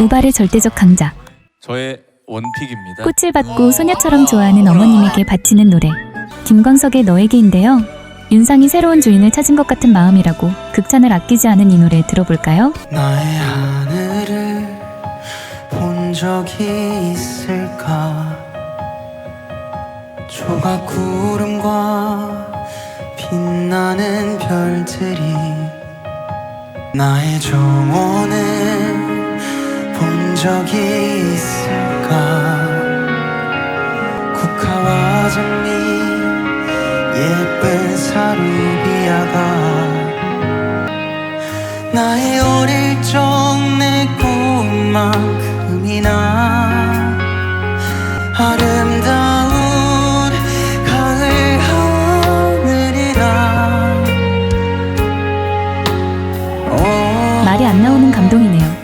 우발의 절대적 강자. 저의 원픽입니다. 꽃을 받고 소녀처럼 좋아하는 어머님에게 바치는 노래. 김광석의 너에게인데요. 윤상이 새로운 주인을 찾은 것 같은 마음이라고 극찬을 아끼지 않은 이 노래 들어볼까요? 나의 하늘을 본 적이 있을까 조각 구름과 빛나는 별들이 나의 정원을 본 적이 있을까 국화와 장미 예쁜 사루비아가 나의 어릴 적 내 꿈만큼이나 아름다운 가을 하늘이다 말이 안 나오는 감동이네요.